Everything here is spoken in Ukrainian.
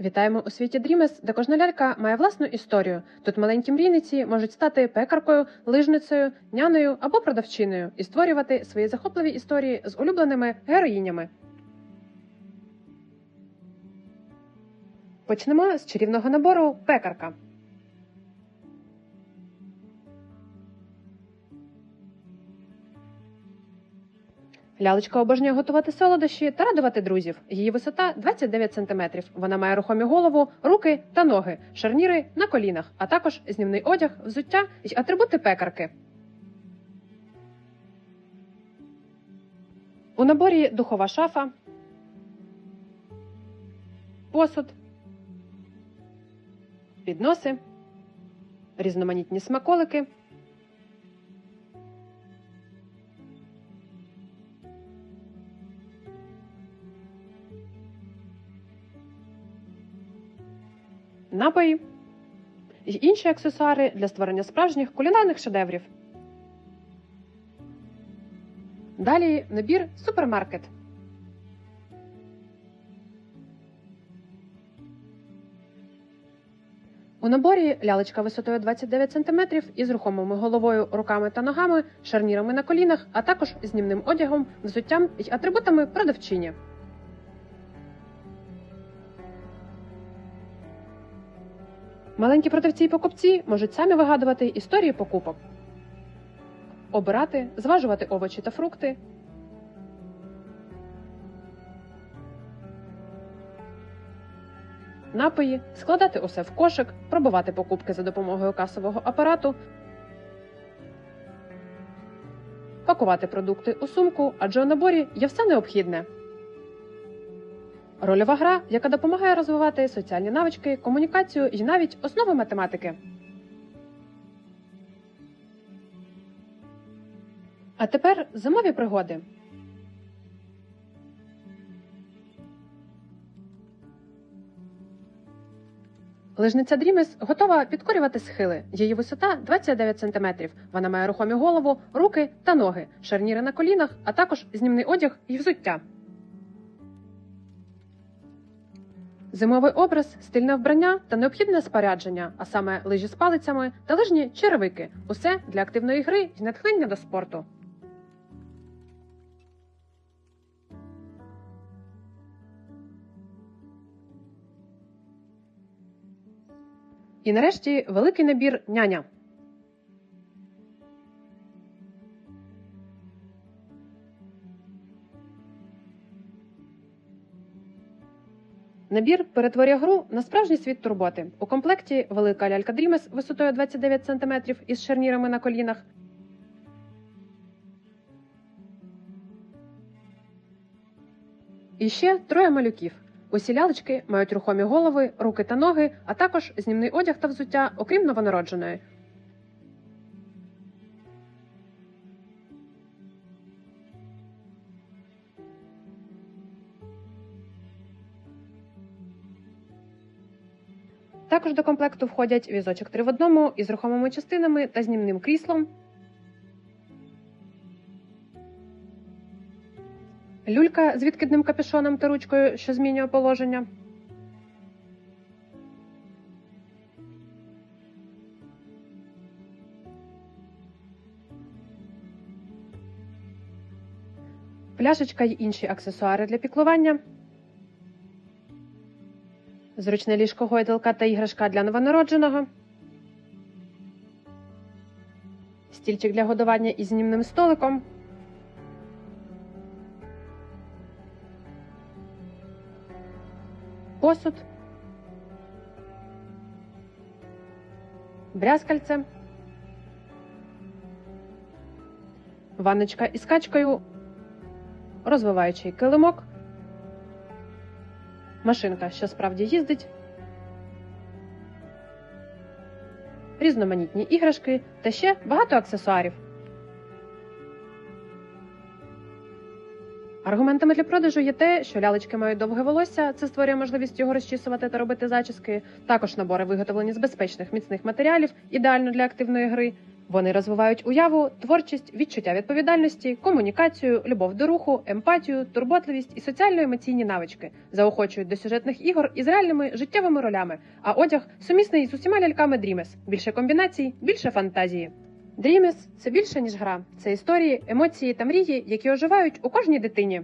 Вітаємо у світі Дрімес, де кожна лялька має власну історію. Тут маленькі мрійниці можуть стати пекаркою, лижницею, няною або продавчиною і створювати свої захопливі історії з улюбленими героїнями. Почнемо з чарівного набору пекарка. Лялечка обожнює готувати солодощі та радувати друзів. Її висота 29 см. Вона має рухомі голову, руки та ноги, шарніри на колінах, а також знімний одяг, взуття й атрибути пекарки. У наборі духова шафа, посуд, підноси, різноманітні смаколики. Напої й інші аксесуари для створення справжніх кулінарних шедеврів. Далі набір супермаркет. У наборі лялечка висотою 29 см із рухомими головою, руками та ногами, шарнірами на колінах, а також знімним одягом, взуттям й атрибутами продавчині. Маленькі продавці і покупці можуть самі вигадувати історії покупок, обирати, зважувати овочі та фрукти. Напої, складати усе в кошик, пробивати покупки за допомогою касового апарату, пакувати продукти у сумку, адже у наборі є все необхідне. Рольова гра, яка допомагає розвивати соціальні навички, комунікацію і навіть основи математики. А тепер зимові пригоди. Лижниця Дрімес готова підкорювати схили. Її висота 29 см. Вона має рухомі голову, руки та ноги, шарніри на колінах, а також знімний одяг і взуття. Зимовий образ, стильне вбрання та необхідне спорядження, а саме лижі з палицями та лижні черевики усе для активної гри і натхнення до спорту. І нарешті великий набір няня. Набір перетворює гру на справжній світ турботи. У комплекті велика лялька Дрімес висотою 29 см із шарнірами на колінах. І ще троє малюків. Усі лялечки мають рухомі голови, руки та ноги, а також знімний одяг та взуття, окрім новонародженої. Також до комплекту входять візочок 3 в одному із рухомими частинами та знімним кріслом. Люлька з відкидним капюшоном та ручкою, що змінює положення. Пляшечка й інші аксесуари для піклування. Зручне ліжко гойдалка та іграшка для новонародженого. Стільчик для годування із знімним столиком. Посуд. Брязкальце. Ванночка із качкою. Розвиваючий килимок машинка, що справді їздить, різноманітні іграшки та ще багато аксесуарів. Аргументами для продажу є те, що лялечки мають довге волосся, це створює можливість його розчісувати та робити зачіски. Також набори виготовлені з безпечних міцних матеріалів, ідеально для активної гри. Вони розвивають уяву, творчість, відчуття відповідальності, комунікацію, любов до руху, емпатію, турботливість і соціально-емоційні навички, заохочують до сюжетних ігор із реальними життєвими ролями, а одяг сумісний з усіма ляльками Dreames. Більше комбінацій, більше фантазії. Dreames – це більше ніж гра. Це історії, емоції та мрії, які оживають у кожній дитині.